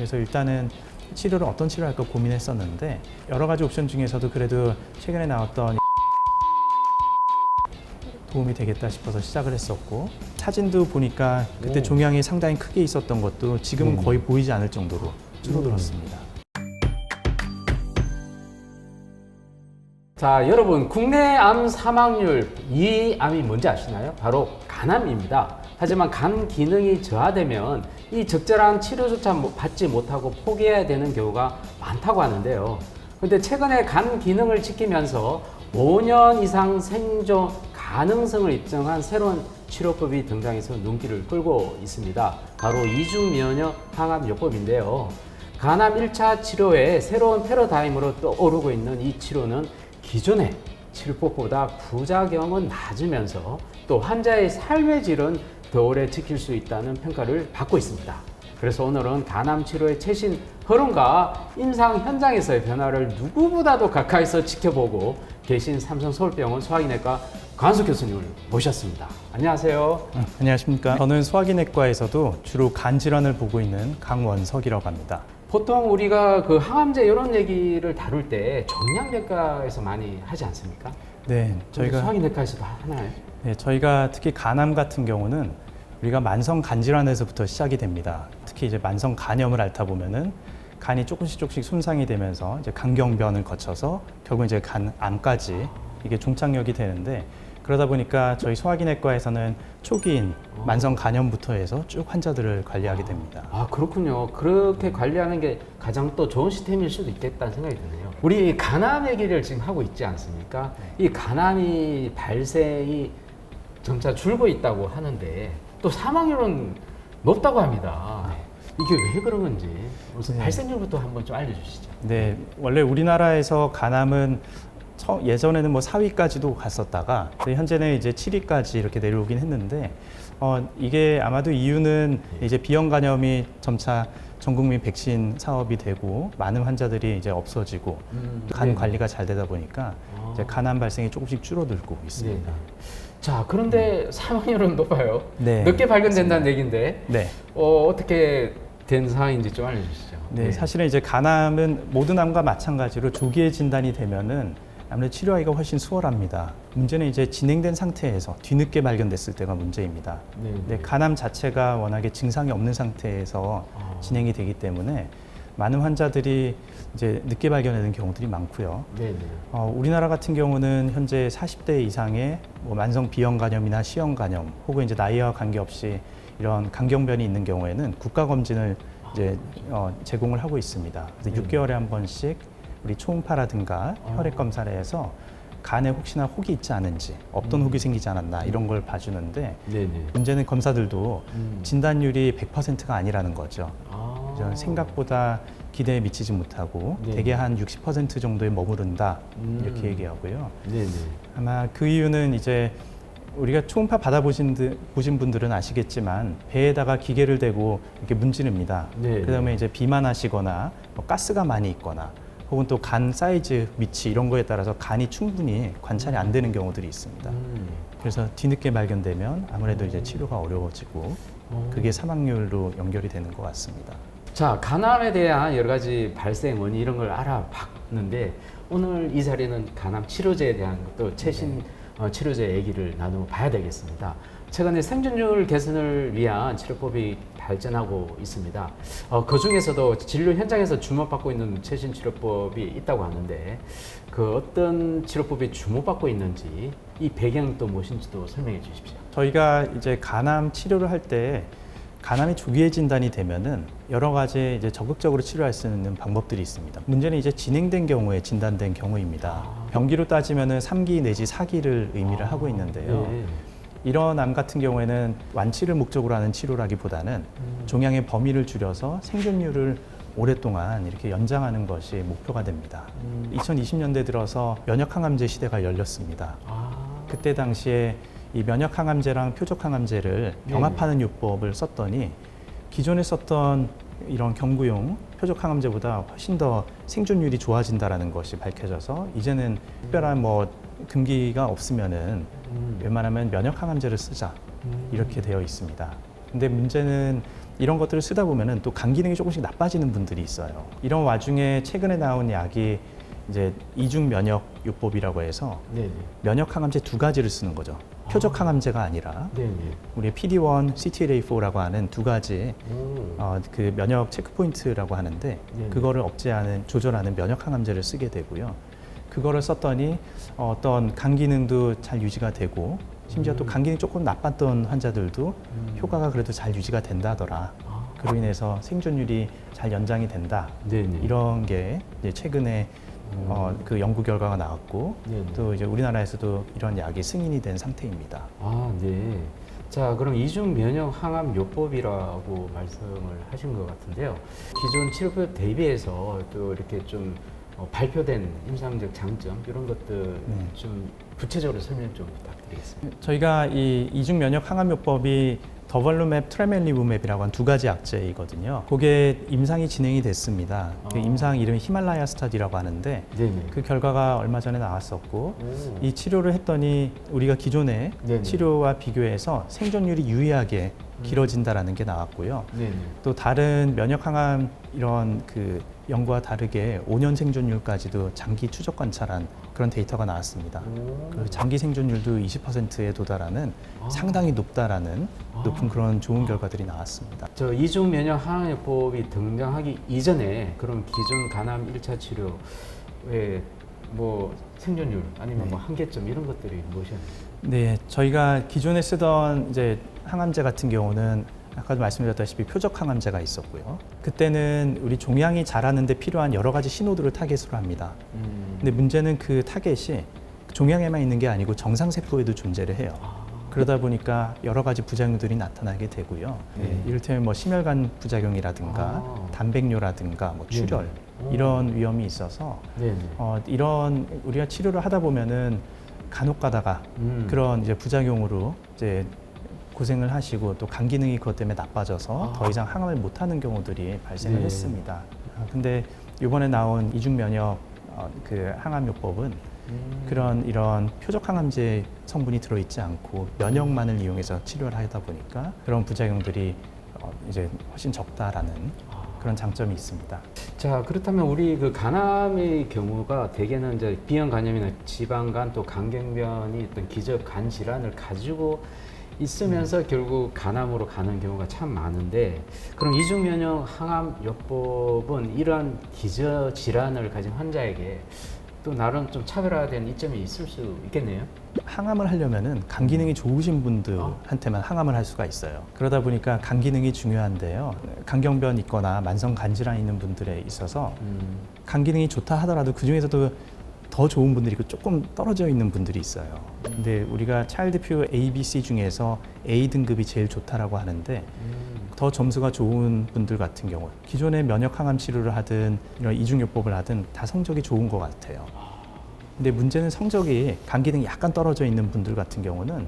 그래서 일단은 치료를 어떤 치료를 할까 고민했었는데 여러 가지 옵션 중에서도 그래도 최근에 나왔던 도움이 되겠다 싶어서 시작을 했었고 사진도 보니까 그때 오. 종양이 상당히 크게 있었던 것도 지금은 음. 거의 보이지 않을 정도로 줄어들었습니다. 자, 여러분 국내 암 사망률 이 암이 뭔지 아시나요? 바로 간암입니다. 하지만 간 기능이 저하되면 이 적절한 치료조차 못- 받지 못하고 포기해야 되는 경우가 많다고 하는데요. 근데 최근에 간 기능을 지키면서 5년 이상 생존 가능성을 입증한 새로운 치료법이 등장해서 눈길을 끌고 있습니다. 바로 이중 면역 항암 요법인데요. 간암 1차 치료에 새로운 패러다임으로 떠오르고 있는 이 치료는 기존의 치료법보다 부작용은 낮으면서 또 환자의 삶의 질은 더 오래 지킬 수 있다는 평가를 받고 있습니다. 그래서 오늘은 간암 치료의 최신 흐름과 임상 현장에서의 변화를 누구보다도 가까이서 지켜보고 계신 삼성 서울병원 소화기내과 관수 교수님을 모셨습니다. 안녕하세요. 음, 안녕하십니까. 저는 소화기내과에서도 주로 간 질환을 보고 있는 강원석이라고 합니다. 보통 우리가 그 항암제 이런 얘기를 다룰 때 정량외과에서 많이 하지 않습니까? 네, 저희가 소화기내과에서도 하나요? 네, 저희가 특히 간암 같은 경우는 우리가 만성 간 질환에서부터 시작이 됩니다. 특히 이제 만성 간염을 앓다 보면은 간이 조금씩 조금씩 손상이 되면서 이제 간경변을 거쳐서 결국 이제 간암까지 이게 종착역이 되는데 그러다 보니까 저희 소화기내과에서는 초기인 만성 간염부터 해서 쭉 환자들을 관리하게 됩니다. 아 그렇군요. 그렇게 관리하는 게 가장 또 좋은 시스템일 수도 있겠다는 생각이 드네요. 우리 간암 얘기를 지금 하고 있지 않습니까? 이 간암이 발생이 점차 줄고 있다고 하는데 또 사망률은 높다고 합니다. 이게 왜 그런 건지 우선 네. 발생률부터 한번 좀 알려주시죠. 네, 원래 우리나라에서 간암은 처- 예전에는 뭐 4위까지도 갔었다가 현재는 이제 7위까지 이렇게 내려오긴 했는데 어, 이게 아마도 이유는 이제 비형 간염이 점차 전 국민 백신 사업이 되고 많은 환자들이 이제 없어지고 음, 간 네. 관리가 잘 되다 보니까 아. 이제 간암 발생이 조금씩 줄어들고 네. 있습니다. 자 그런데 사망률은 높아요. 네, 늦게 발견된다는 얘기인데 네. 어, 어떻게 된 상황인지 좀 알려주시죠. 네, 사실은 이제 간암은 모든 암과 마찬가지로 조기에 진단이 되면은 아무래도 치료하기가 훨씬 수월합니다. 문제는 이제 진행된 상태에서 뒤늦게 발견됐을 때가 문제입니다. 네, 네, 간암 자체가 워낙에 증상이 없는 상태에서 아. 진행이 되기 때문에 많은 환자들이 이제 늦게 발견되는 경우들이 많고요. 네, 네. 어, 우리나라 같은 경우는 현재 40대 이상의 뭐 만성 비형 간염이나 시형 간염 혹은 이제 나이와 관계없이 이런 간경변이 있는 경우에는 국가 검진을 이제 어, 제공을 하고 있습니다. 그래서 음. 6개월에 한 번씩 우리 초음파라든가 아. 혈액 검사를 해서 간에 혹시나 혹이 있지 않은지 없던 음. 혹이 생기지 않았나 이런 걸 봐주는데 네, 네. 문제는 검사들도 음. 진단율이 100%가 아니라는 거죠. 아. 생각보다 기대에 미치지 못하고 네. 대개 한 60% 정도에 머무른다 음. 이렇게 얘기하고요. 네, 네. 아마 그 이유는 이제 우리가 초음파 받아보신 드- 보신 분들은 아시겠지만 배에다가 기계를 대고 이렇게 문지릅니다. 네. 그다음에 이제 비만하시거나 뭐 가스가 많이 있거나 혹은 또 간 사이즈 위치 이런 거에 따라서 간이 충분히 관찰이 안 되는 경우들이 있습니다. 음. 그래서 뒤늦게 발견되면 아무래도 이제 치료가 어려워지고 어. 그게 사망률로 연결이 되는 것 같습니다. 자, 간암에 대한 여러 가지 발생 원인 이런 걸 알아봤는데 오늘 이 자리는 간암 치료제에 대한 것도 최신 어, 치료제 얘기를 나눠봐야 되겠습니다. 최근에 생존율 개선을 위한 치료법이 발전하고 있습니다. 어, 그 중에서도 진료 현장에서 주목받고 있는 최신 치료법이 있다고 하는데 그 어떤 치료법이 주목받고 있는지 이 배경 또 무엇인지도 설명해 주십시오. 저희가 이제 간암 치료를 할 때 간암이 조기에 진단이 되면은 여러 가지 이제 적극적으로 치료할 수 있는 방법들이 있습니다. 문제는 이제 진행된 경우에 진단된 경우입니다. 아. 병기로 따지면은 3기 내지 4기를 의미를 아, 하고 있는데요. 네. 이런 암 같은 경우에는 완치를 목적으로 하는 치료라기보다는 음. 종양의 범위를 줄여서 생존율을 오랫동안 이렇게 연장하는 것이 목표가 됩니다. 음. 2020년대 들어서 면역 항암제 시대가 열렸습니다. 아. 그때 당시에 이 면역 항암제랑 표적 항암제를 네네. 병합하는 요법을 썼더니 기존에 썼던 이런 경구용 표적 항암제보다 훨씬 더 생존율이 좋아진다라는 것이 밝혀져서 이제는 특별한 뭐 금기가 없으면은 음. 웬만하면 면역 항암제를 쓰자 음. 이렇게 되어 있습니다. 근데 문제는 이런 것들을 쓰다 보면은 또 간 기능이 조금씩 나빠지는 분들이 있어요. 이런 와중에 최근에 나온 약이 이제 이중 면역 요법이라고 해서 네네. 면역 항암제 두 가지를 쓰는 거죠. 표적 항암제가 아니라 네네. 우리 PD1, CTLA4라고 하는 두 가지 오. 어, 그 면역 체크 포인트라고 하는데 네네. 그거를 억제하는 조절하는 면역 항암제를 쓰게 되고요. 그거를 썼더니 어, 어떤 간 기능도 잘 유지가 되고 심지어 또간 기능이 조금 나빴던 환자들도 음. 효과가 그래도 잘 유지가 된다더라. 아. 그로 인해서 생존율이 잘 연장이 된다. 네네. 이런 게 이제 최근에 어, 그 연구 결과가 나왔고 네네. 또 이제 우리나라에서도 이런 약이 승인이 된 상태입니다. 아, 네. 자, 그럼 이중 면역 항암 요법이라고 말씀을 하신 것 같은데요. 기존 치료법 대비해서 또 이렇게 좀 어, 발표된 임상적 장점 이런 것들 네. 좀 구체적으로 설명 좀 부탁드리겠습니다. 저희가 이 이중 면역 항암 요법이 더벌루맵, 트레멜리브맵이라고 한 두 가지 약제이거든요. 그게 임상이 진행이 됐습니다. 그 아. 임상 이름이 히말라야 스타디라고 하는데 네네. 그 결과가 얼마 전에 나왔었고 오. 이 치료를 했더니 우리가 기존의 네네. 치료와 비교해서 생존율이 유의하게 길어진다라는 게 나왔고요. 네네. 또 다른 면역 항암 이런 그 연구와 다르게 5년 생존율까지도 장기 추적 관찰한 그런 데이터가 나왔습니다. 오. 그 장기 생존율도 20%에 도달하는 아. 상당히 높다라는 아. 높은 그런 좋은 결과들이 나왔습니다. 저 이중 면역 항암 요법이 등장하기 이전에 그럼 기존 간암 1차 치료의 뭐 생존율 아니면 네. 뭐 한계점 이런 것들이 무엇이었나요? 네, 저희가 기존에 쓰던 이제 항암제 같은 경우는 아까도 말씀드렸다시피 표적 항암제가 있었고요. 그때는 우리 종양이 자라는데 필요한 여러 가지 신호들을 타겟으로 합니다. 음. 근데 문제는 그 타겟이 종양에만 있는 게 아니고 정상 세포에도 존재를 해요. 아. 그러다 보니까 여러 가지 부작용들이 나타나게 되고요. 네. 네, 이를테면 뭐 심혈관 부작용이라든가 아. 단백뇨라든가 뭐 출혈 네네. 이런 위험이 있어서 네네. 어, 이런 우리가 치료를 하다 보면은 간혹 가다가 음. 그런 이제 부작용으로 이제 고생을 하시고 또 간 기능이 그것 때문에 나빠져서 아. 더 이상 항암을 못 하는 경우들이 발생을 네. 했습니다. 아, 근데 이번에 나온 이중 면역 어, 그 항암요법은 음. 그런 이런 표적 항암제 성분이 들어있지 않고 면역만을 이용해서 치료를 하다 보니까 그런 부작용들이 어, 이제 훨씬 적다라는 아. 그런 장점이 있습니다. 자 그렇다면 우리 그 간암의 경우가 대개는 이제 비형 간염이나 지방간 또 간경변이 어떤 기저 간 질환을 가지고 있으면서 결국 간암으로 가는 경우가 참 많은데 그럼 이중 면역 항암 요법은 이러한 기저 질환을 가진 환자에게 또 나름 좀 차별화된 이점이 있을 수 있겠네요. 항암을 하려면은 간 기능이 좋으신 분들한테만 항암을 할 수가 있어요. 그러다 보니까 간 기능이 중요한데요. 간경변 있거나 만성 간 질환 있는 분들에 있어서 음. 간 기능이 좋다 하더라도 그 중에서도 더 좋은 분들이 있고 조금 떨어져 있는 분들이 있어요. 근데 우리가 차일드퓨 A, B, C 중에서 A 등급이 제일 좋다라고 하는데 음. 더 점수가 좋은 분들 같은 경우 기존의 면역 항암 치료를 하든 이런 이중요법을 하든 다 성적이 좋은 것 같아요. 근데 문제는 성적이 간 기능이 약간 떨어져 있는 분들 같은 경우는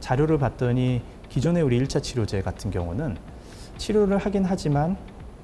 자료를 봤더니 기존의 우리 1차 치료제 같은 경우는 치료를 하긴 하지만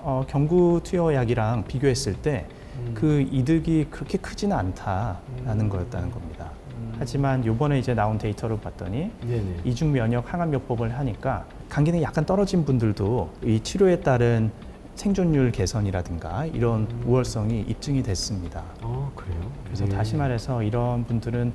어, 경구 투여약이랑 비교했을 때 음. 그 이득이 그렇게 크지는 않다라는 음. 거였다는 겁니다. 음. 하지만 이번에 이제 나온 데이터를 봤더니 네네. 이중 면역 항암 요법을 하니까 간 기능이 약간 떨어진 분들도 이 치료에 따른 생존율 개선이라든가 이런 음. 우월성이 입증이 됐습니다. 어 그래요? 그래서 네. 다시 말해서 이런 분들은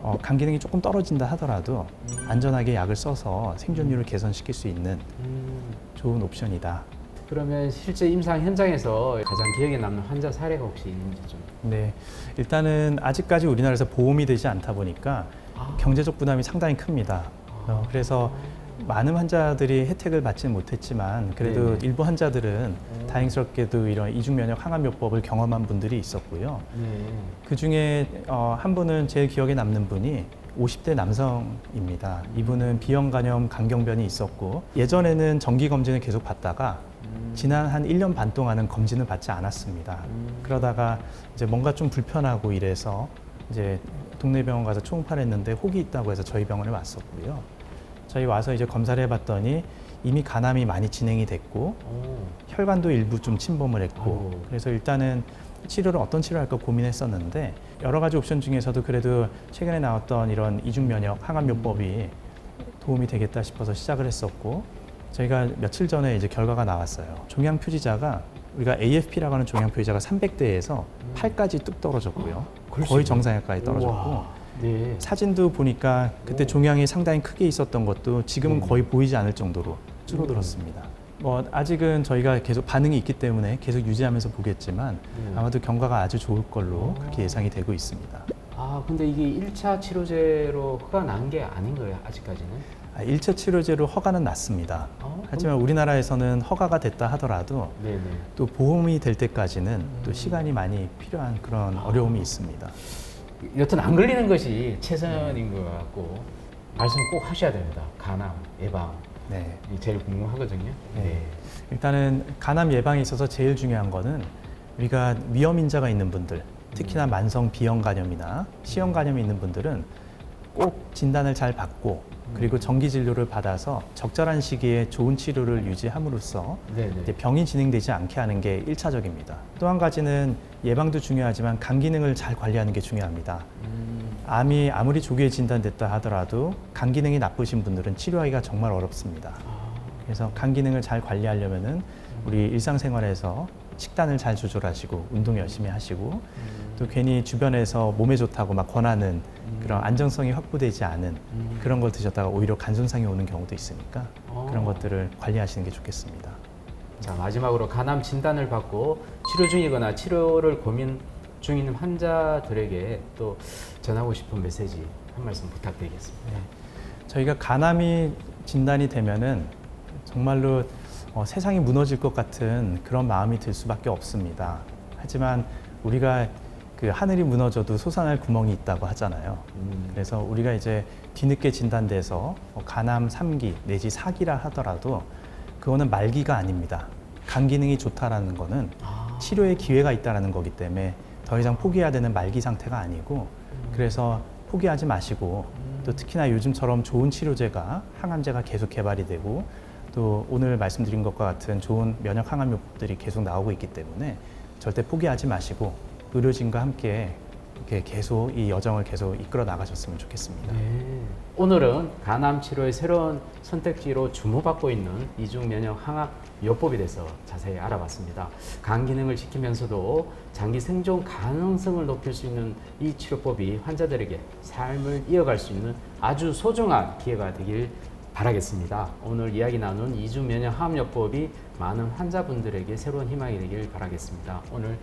어, 간 기능이 조금 떨어진다 하더라도 음. 안전하게 약을 써서 생존율을 개선시킬 수 있는 음. 좋은 옵션이다. 그러면 실제 임상 현장에서 가장 기억에 남는 환자 사례가 혹시 있는지 좀. 네, 일단은 아직까지 우리나라에서 보험이 되지 않다 보니까 아. 경제적 부담이 상당히 큽니다. 어, 그래서 많은 환자들이 혜택을 받지는 못했지만 그래도 네네. 일부 환자들은 오. 다행스럽게도 이런 이중 면역 항암요법을 경험한 분들이 있었고요. 네. 그 중에 어, 한 분은 제일 기억에 남는 분이 50대 남성입니다. 이분은 비형 간염 간경변이 있었고 예전에는 정기 검진을 계속 받다가 음. 지난 한 1년 반 동안은 검진을 받지 않았습니다. 음. 그러다가 이제 뭔가 좀 불편하고 이래서 이제 동네 병원 가서 초음파를 했는데 혹이 있다고 해서 저희 병원에 왔었고요. 저희 와서 이제 검사를 해봤더니 이미 간암이 많이 진행이 됐고 오. 혈관도 일부 좀 침범을 했고. 그래서 일단은 치료를 어떤 치료를 할까 고민했었는데 여러 가지 옵션 중에서도 그래도 최근에 나왔던 이런 이중 면역 항암요법이 도움이 되겠다 싶어서 시작을 했었고 저희가 며칠 전에 이제 결과가 나왔어요. 종양 표지자가 우리가 AFP라고 하는 종양 표지자가 300대에서 8까지 뚝 떨어졌고요. 거의. 정상까지 떨어졌고 우와. 네. 사진도 보니까 그때 종양이 상당히 크게 있었던 것도 지금은 음. 거의 보이지 않을 정도로 줄어들었습니다. 뭐 아직은 저희가 계속 반응이 있기 때문에 계속 유지하면서 보겠지만 네. 아마도 경과가 아주 좋을 걸로 그렇게 예상이 되고 있습니다. 아, 근데 이게 1차 치료제로 허가 난 게 아닌 거예요, 아직까지는? 아, 1차 치료제로 허가는 났습니다. 어, 하지만 우리나라에서는 허가가 됐다 하더라도 네네. 또 보험이 될 때까지는 또 시간이 많이 필요한 그런 어려움이 있습니다. 여튼 안 걸리는 것이 최선인 것 같고 말씀 꼭 하셔야 됩니다. 간암 예방 네. 이 제일 궁금하거든요. 네. 일단은 간암 예방에 있어서 제일 중요한 거는 우리가 위험 인자가 있는 분들, 특히나 만성 비형 간염이나 시형 간염이 있는 분들은 꼭 진단을 잘 받고 그리고 정기 진료를 받아서 적절한 시기에 좋은 치료를 유지함으로써 네네. 이제 병이 진행되지 않게 하는 게 일차적입니다 또 한 가지는 예방도 중요하지만 간 기능을 잘 관리하는 게 중요합니다. 음, 암이 아무리 조기에 진단됐다 하더라도 간 기능이 나쁘신 분들은 치료하기가 정말 어렵습니다. 아, 그래서 간 기능을 잘 관리하려면은 우리 일상생활에서 식단을 잘 조절하시고 운동 열심히 하시고 또 괜히 주변에서 몸에 좋다고 막 권하는 그런 안정성이 확보되지 않은 음. 그런 걸 드셨다가 오히려 간 손상이 오는 경우도 있으니까 어. 그런 것들을 관리하시는 게 좋겠습니다. 자 마지막으로 간암 진단을 받고 치료 중이거나 치료를 고민 중인 환자들에게 또 전하고 싶은 메시지 한 말씀 부탁드리겠습니다. 저희가 간암이 진단이 되면은 정말로 어, 세상이 무너질 것 같은 그런 마음이 들 수밖에 없습니다. 하지만 우리가 그 하늘이 무너져도 솟아날 구멍이 있다고 하잖아요. 음, 그래서 우리가 이제 뒤늦게 진단돼서 어, 간암 3기 내지 4기라 하더라도 그거는 말기가 아닙니다. 간 기능이 좋다라는 거는 아, 치료의 기회가 있다라는 거기 때문에 더 이상 포기해야 되는 말기 상태가 아니고 그래서 포기하지 마시고 또 특히나 요즘처럼 좋은 치료제가 항암제가 계속 개발이 되고 또 오늘 말씀드린 것과 같은 좋은 면역 항암 요법들이 계속 나오고 있기 때문에 절대 포기하지 마시고 의료진과 함께 이렇게 계속 이 여정을 계속 이끌어 나가셨으면 좋겠습니다. 네. 오늘은 간암 치료의 새로운 선택지로 주목받고 있는 이중 면역 항암 요법에 대해서 자세히 알아봤습니다. 간 기능을 지키면서도 장기 생존 가능성을 높일 수 있는 이 치료법이 환자들에게 삶을 이어갈 수 있는 아주 소중한 기회가 되길 바라겠습니다. 오늘 이야기 나눈 이중 면역 항암 요법이 많은 환자분들에게 새로운 희망이 되길 바라겠습니다. 오늘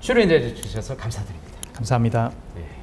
출연해 주셔서 감사드립니다. 감사합니다. 네.